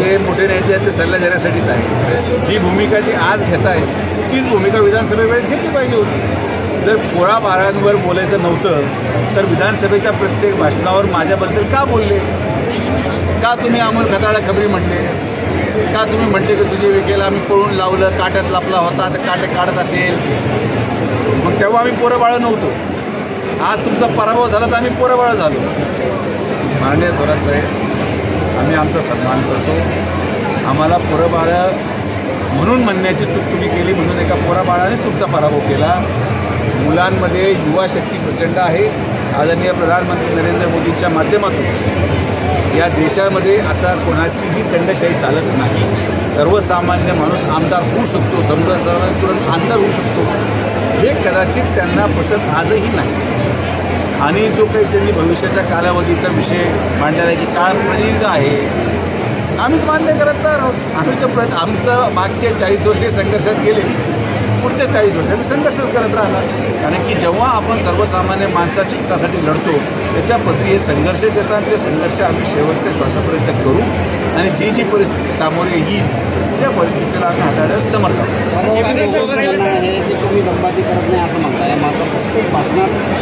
हे मोठे नेते आहेत ते सल्ला देण्यासाठीच आहे. जी भूमिका ती आज घेत आहेत तीच भूमिका विधानसभेवेळेस घेतली पाहिजे होती. जर पोळा बारांवर बोलायचं नव्हतं तर विधानसभेच्या प्रत्येक भाषणावर माझ्याबद्दल का बोलले? का तुम्ही अमोल खताळा खबरी म्हटले? का तुम्ही म्हटले की तुझे विकेला आम्ही पळून लावलं काट्यात लपला होता तर काटे काढत असेल? मग तेव्हा आम्ही पोरं बाळं नव्हतो. आज तुमचा पराभव झाला तर आम्ही पोरं बाळं झालो. माननीय थोरात साहेब. आम्ही आमचा सन्मान करतो. आम्हाला पोरंबाळा म्हणून म्हणण्याची चूक तुम्ही केली म्हणून एका पोराबाळानेच तुमचा पराभव केला. मुलांमध्ये युवा शक्ती प्रचंड आहे. आदरणीय प्रधानमंत्री नरेंद्र मोदींच्या माध्यमातून या देशामध्ये आता कोणाचीही दंडशाही चालत नाही. सर्वसामान्य माणूस आमदार होऊ शकतो समजा तुरंत आमदार होऊ शकतो. हे कदाचित त्यांना पचत आजही नाही. आणि जो काही त्यांनी भविष्याच्या कालावधीचा विषय मांडलेला आहे की काळ प्रदीर्घ आहे. आम्हीच मान्य करत तर आहोत आम्ही तर प्र आमचं मागचे चाळीस वर्षे संघर्षात गेले. पुढच्या चाळीस वर्ष आम्ही संघर्षच करत राहणार. कारण की जेव्हा आपण सर्वसामान्य माणसाच्या हितासाठी लढतो त्याच्या पत्री हे संघर्षच येतात ते संघर्ष आम्ही शेवटच्या श्वासापर्यंत करू आणि जी जी परिस्थिती सामोरे येईल त्या परिस्थितीला आम्ही हाताळण्यास समर्थ आहोत तुमचं म्हणणं आहे की तुम्ही दमबाजी करत नाही असं म्हणताय मात्र प्रत्येक